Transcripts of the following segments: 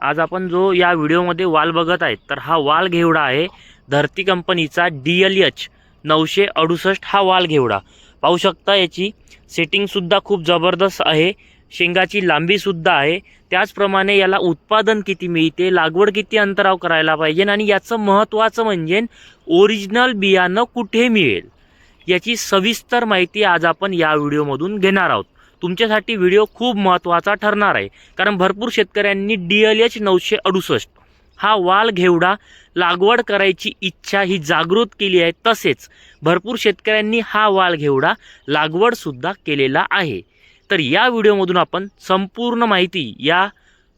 आज आपण जो या व्हिडिओमध्ये वाल बघत आहेत तर हा वाल घेवडा आहे धरती कंपनीचा डी एल एच नऊशे अडुसष्ट हा वाल घेवडा. पाहू शकता याची सेटिंगसुद्धा खूप जबरदस्त आहे शेंगाची लांबीसुद्धा आहे. त्याचप्रमाणे याला उत्पादन किती मिळते लागवड किती अंतराव करायला पाहिजे आणि याचं महत्त्वाचं म्हणजे ओरिजिनल बियाणं कुठे मिळेल याची सविस्तर माहिती आज आपण या व्हिडिओमधून घेणार आहोत. तुमच्यासाठी व्हिडिओ खूप महत्त्वाचा ठरणार आहे. कारण भरपूर शेतकऱ्यांनी डी एल एच नऊशे अडुसष्ट हा वाल घेवडा लागवड करायची इच्छा ही जागृत केली आहे. तसेच भरपूर शेतकऱ्यांनी हा वाल घेवडा लागवडसुद्धा केलेला आहे. तर या व्हिडिओमधून आपण संपूर्ण माहिती या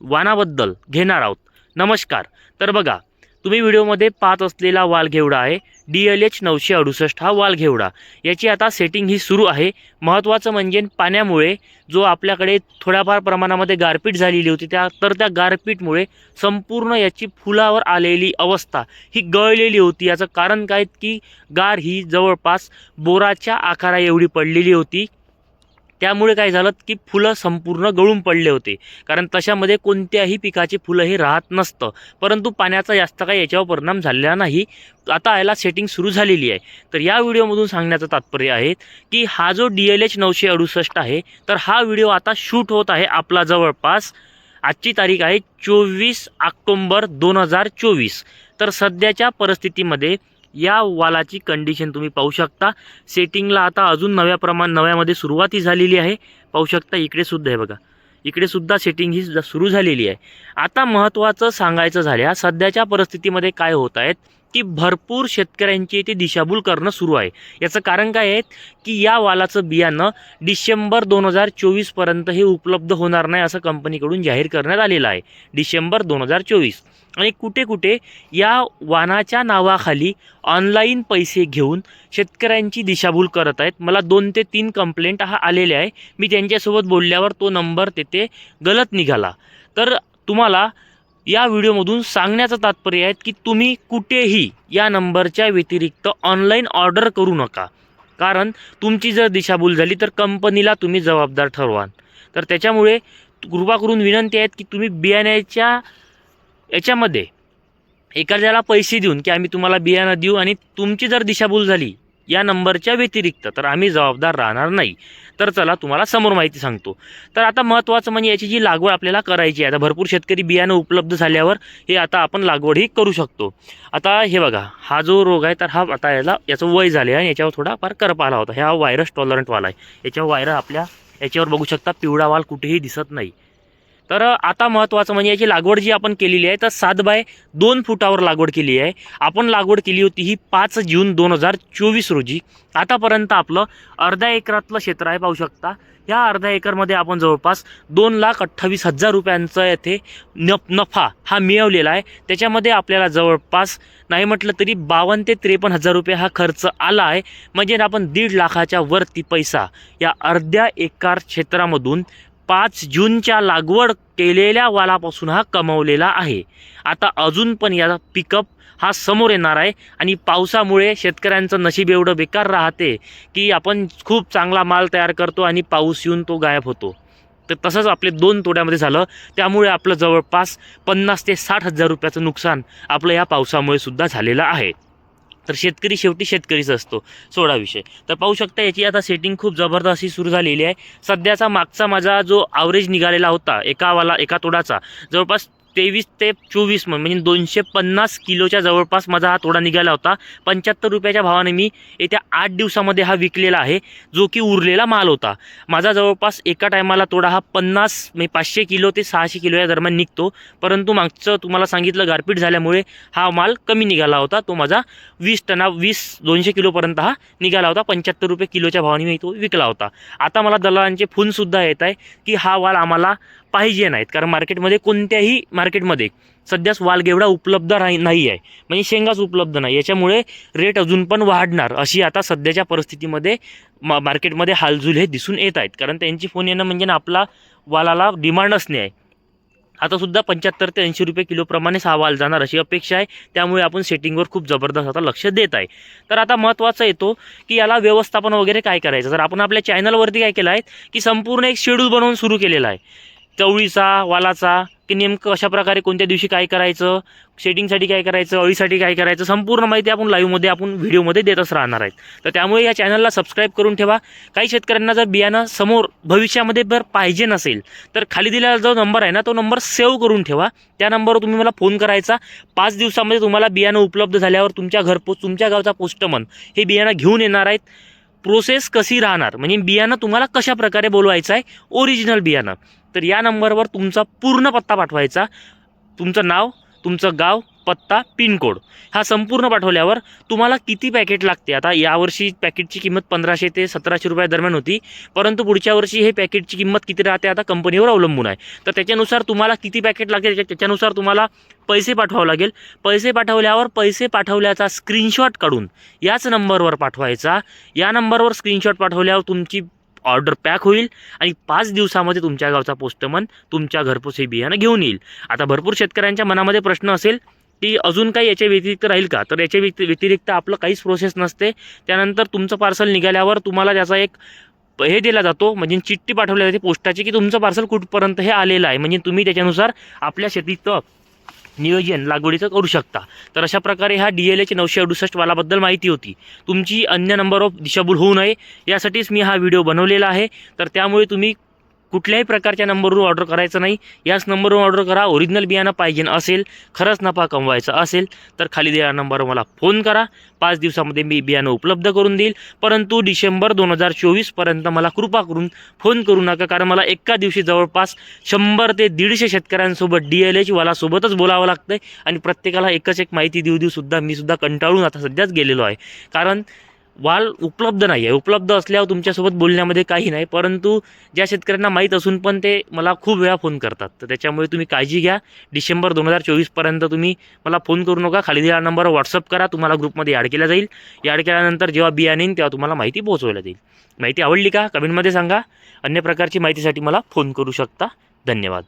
वाणाबद्दल घेणार आहोत. नमस्कार. तर बघा तुम्ही व्हिडिओमध्ये पाहत असलेला वालघेवडा आहे. डी एल एच नऊशे अडुसष्ट हा वालघेवडा. याची आता सेटिंग ही सुरू आहे. महत्त्वाचं म्हणजे पाण्यामुळे जो आपल्याकडे थोड्याफार प्रमाणामध्ये गारपीट झालेली होती त्या तर त्या गारपीटमुळे संपूर्ण याची फुलावर आलेली अवस्था ही गळलेली होती. याचं कारण काय की गार ही जवळपास बोराच्या आकारा एवढी पडलेली होती. त्यामुळे काय झालं की फुलं संपूर्ण गळून पडले होते. कारण तशामध्ये कोणत्याही पिकाची फुलं हे राहत नसतं. परंतु पाण्याचा जास्त काही याच्यावर परिणाम झालेला नाही. आता याला सेटिंग सुरू झालेली आहे. तर या व्हिडिओमधून सांगण्याचं तात्पर्य आहे की हा जो डी एल एच नऊशे अडुसष्ट आहे तर हा व्हिडिओ आता शूट होत आहे आपला जवळपास. आजची तारीख आहे चोवीस ऑक्टोंबर दोन हजार चोवीस. तर सध्याच्या परिस्थितीमध्ये या वालाची कंडिशन तुम्ही पाहू शकता. सेटिंगला आता अजून नव्या प्रमाण नव्यामध्ये सुरुवाती झालेली आहे. पाहू शकता इकडे सुद्धा आहे बघा. इकडे सुद्धा सेटिंग ही सुरू झालेली आहे. आता महत्त्वाचं सांगायचं झाल्या सध्याच्या परिस्थितीमध्ये काय होत आहेत? की भरपूर शेतकऱ्यांची इथे दिशाभूल करणं सुरू आहे. याचं कारण काय आहे की या वालाचं बियाणं डिसेंबर दोन हजार चोवीसपर्यंत हे उपलब्ध होणार नाही असं कंपनीकडून जाहीर करण्यात आलेलं आहे. डिसेंबर दोन हजार चोवीस. आणि कुठे कुठे या वानाच्या नावाखाली ऑनलाईन पैसे घेऊन शेतकऱ्यांची दिशाभूल करत आहेत. मला दोन ते तीन कंप्लेंट हा आलेले आहे. मी त्यांच्यासोबत बोलल्यावर तो नंबर तेथे गलत निघाला. तर तुम्हाला या व्हिडिओमधून सांगण्याचं तात्पर्य आहे की तुम्ही कुठेही या नंबरच्या व्यतिरिक्त ऑनलाईन ऑर्डर करू नका. कारण तुमची जर दिशाभूल झाली तर कंपनीला तुम्ही जबाबदार ठरवाल. तर त्याच्यामुळे कृपा करून विनंती आहेत की तुम्ही बियाण्याच्या याच्यामध्ये एखाद्याला पैसे देऊन की आम्ही तुम्हाला बियाणं देऊ आणि तुमची जर दिशाभूल झाली या नंबरच्या व्यतिरिक्त तर आम्ही जबाबदार राहणार नाही. तर चला तुम्हाला समोर माहिती सांगतो. तर आता महत्त्वाचं म्हणजे याची जी लागवड आपल्याला करायची आहे आता भरपूर शेतकरी बियाणं उपलब्ध झाल्यावर हे आता आपण लागवडही करू शकतो. आता हे बघा हा जो रोग आहे तर हा आता याला याचं वय झाले आणि याच्यावर थोडा फार करप आला होता हा व्हायरस टॉलरंटवाला आहे. याच्यावर व्हायरस आपल्या याच्यावर बघू शकता पिवळा वाल कुठेही दिसत नाही. तर आता महत्त्वाचं म्हणजे याची लागवड जी आपण केलेली आहे तर सात बाय दोन फुटावर लागवड केली आहे. आपण लागवड केली होती ही पाच जून दोन हजार चोवीस रोजी. आतापर्यंत आपलं अर्ध्या एकरातलं क्षेत्र आहे पाहू शकता. या अर्ध्या एकरमध्ये आपण जवळपास दोन लाख अठ्ठावीस हजार रुपयांचा येथे नफ नफा हा मिळवलेला आहे. त्याच्यामध्ये आपल्याला जवळपास नाही म्हटलं तरी बावन्न ते त्रेपन्न हजार रुपये हा खर्च आला आहे. म्हणजे आपण दीड लाखाच्या वरती पैसा या अर्ध्या एकर क्षेत्रामधून पाच जूनच्या लागवड केलेल्या वालापासून हा कमवलेला आहे. आता अजून पण याचा पिकअप हा समोर येणार आहे आणि पावसामुळे शेतकऱ्यांचं नशीब एवढं बेकार राहते की आपण खूप चांगला माल तयार करतो आणि पाऊस येऊन तो गायब होतो. तर तसंच आपले दोन तोड्यामध्ये झालं. त्यामुळे आपलं जवळपास पन्नास ते साठ हजार रुपयाचं नुकसान आपलं या पावसामुळे सुद्धा झालेलं आहे. तर शेतकरी शेवटी शेतकरीच असतो सोळा विषय. तर पाहू शकता याची आता सेटिंग खूप जबरदस्त अशी सुरू झालेली आहे. सध्याचा मागचा माझा जो ॲव्हरेज निघालेला होता एका वाला एका तोडाचा जवळपास तेवीस ते चोवीस मन म्हणजे दोनशे पन्नास किलोच्या जवळपास माझा हा तोडा निघाला होता. पंच्याहत्तर रुपयाच्या भावाने मी येत्या आठ दिवसामध्ये हा विकलेला आहे जो की उरलेला माल होता. माझा जवळपास एका टायमाला तोडा हा पन्नास म्हणजे पाचशे किलो ते सहाशे किलो या दरम्यान निघतो. परंतु मागचं तुम्हाला सांगितलं गारपीट झाल्यामुळे हा माल कमी निघाला होता. तो माझा वीस टना वीस दोनशे किलोपर्यंत हा निघाला होता. पंच्याहत्तर रुपये किलोच्या भावाने मी तो विकला होता. आता मला दलालांचे फोनसुद्धा येत आहे की हा माल आम्हाला पाहिजे नाहीत. कारण मार्केटमध्ये कोणत्याही मार्केटमध्ये सध्याच वालगेवडा उपलब्ध राही नाही आहे. म्हणजे शेंगाच उपलब्ध नाही. याच्यामुळे रेट अजून पण वाढणार अशी आता सध्याच्या परिस्थितीमध्ये मा मार्केटमध्ये हालजुल हे दिसून येत आहेत. कारण त्यांची फोन येणं म्हणजे ना आपला वालाला डिमांडच नाही आहे. आता सुद्धा पंच्याहत्तर ते ऐंशी रुपये किलोप्रमाणेच हा वाल जाणार अशी अपेक्षा आहे. त्यामुळे आपण सेटिंगवर खूप जबरदस्त आता लक्ष देत आहे. तर आता महत्त्वाचं येतो की याला व्यवस्थापन वगैरे काय करायचं? तर आपण आपल्या चॅनलवरती काय केलं आहे की संपूर्ण एक शेड्यूल बनवून सुरू केलेला आहे. चवळीचा वालाचा की नेमकं कशा प्रकारे कोणत्या दिवशी काय करायचं शेडिंगसाठी काय करायचं अळीसाठी काय करायचं संपूर्ण माहिती आपण लाईव्हमध्ये आपण व्हिडिओमध्ये देतच राहणार आहेत. तर त्यामुळे या चॅनलला सबस्क्राईब करून ठेवा. काही शेतकऱ्यांना जर बियाणं समोर भविष्यामध्ये जर पाहिजे नसेल तर खाली दिलेला जो नंबर आहे ना तो नंबर सेव्ह करून ठेवा. त्या नंबरवर तुम्ही मला फोन करायचा. पाच दिवसामध्ये तुम्हाला बियाणं उपलब्ध झाल्यावर तुमच्या घरपोच तुमच्या गावचा पोस्टमन हे बियाणं घेऊन येणार आहेत. प्रोसेस कशी राहणार? म्हणजे बियाणं तुम्हाला कशा प्रकारे बोलवायचं आहे? ओरिजिनल बियाणं. तर या नंबरवर तुमचा पूर्ण पत्ता पाठवायचा. तुमचं नाव तुमचं गाव पत्ता पिनकोड. हा संपूर्ण पाठवल्यावर तुम्हाला किती पॅकेट लागते? आता यावर्षी पॅकेटची किंमत पंधराशे ते सतराशे रुपया दरम्यान होती. परंतु पुढच्या वर्षी हे पॅकेटची किंमत किती राहते आता कंपनीवर अवलंबून आहे. तर त्याच्यानुसार तुम्हाला किती पॅकेट लागते त्याच्या त्याच्यानुसार तुम्हाला पैसे पाठवावं लागेल. पैसे पाठवल्यावर पैसे पाठवल्याचा स्क्रीनशॉट काढून याच नंबरवर पाठवायचा. या नंबरवर स्क्रीनशॉट पाठवल्यावर तुमची ऑर्डर पॅक होईल आणि पाच दिवसामध्ये तुमच्या गावचा पोस्टमन तुमच्या घरपोच हे बियाणं घेऊन येईल. आता भरपूर शेतकऱ्यांच्या मनामध्ये प्रश्न असेल की अजून काही याच्या व्यतिरिक्त राहील का? तर याच्या व्यति व्यतिरिक्त आपलं काहीच प्रोसेस नसते. त्यानंतर तुमचं पार्सल निघाल्यावर तुम्हाला त्याचा एक हे दिला जातो. म्हणजे चिठ्ठी पाठवली जाते पोस्टाची की तुमचं पार्सल कुठपर्यंत हे आलेलं आहे. म्हणजे तुम्ही त्याच्यानुसार आपल्या शेतीचं नियोजन लागवडीचं करू शकता. तर अशा प्रकारे हा डी एल एचे नऊशे अडुसष्ट वालाबद्दल माहिती होती. तुमची अन्य नंबर ऑफ दिशाभूल होऊ नये. यासाठीच मी हा व्हिडिओ बनवलेला आहे. तर त्यामुळे तुम्ही कुठल्याही प्रकारच्या नंबरवरून ऑर्डर करायचं नाही. याच नंबरवरून ऑर्डर करा. ओरिजिनल बियाणं पाहिजे असेल खरंच नफा कमवायचा असेल तर खाली दिलेल्या नंबरवर मला फोन करा. पाच दिवसामध्ये मी बियाणं उपलब्ध करून देईल. परंतु डिसेंबर दोन हजार चोवीसपर्यंत मला कृपा करून फोन करू नका कारण मला एका दिवशी जवळपास शंभर ते दीडशे शेतकऱ्यांसोबत डी एल एचवालासोबतच बोलावं लागतं आणि प्रत्येकाला एकच एक माहिती देऊ देऊसुद्धा मीसुद्धा मी सुद्धा कंटाळून आता सध्याच गेलेलो आहे. कारण वाल उपलब्ध नाही आहे उपलब्ध असल्यावर तुमच्यासोबत बोलण्यामध्ये काही नाही परंतु ज्या शेतकऱ्यांना माहीत असून पण ते मला खूप वेळा फोन करतात. तर त्याच्यामुळे तुम्ही काळजी घ्या. डिसेंबर दोन हजार चोवीसपर्यंत तुम्ही मला फोन करू नका. खाली दिला नंबर व्हॉट्सअप करा. तुम्हाला ग्रुपमध्ये ॲड केला जाईल. ॲड केल्यानंतर जेव्हा बियाणे येईल तेव्हा तुम्हाला माहिती पोहोचवल्या जाईल. माहिती आवडली का? कमेंटमध्ये सांगा. अन्य प्रकारची माहितीसाठी मला फोन करू शकता. धन्यवाद.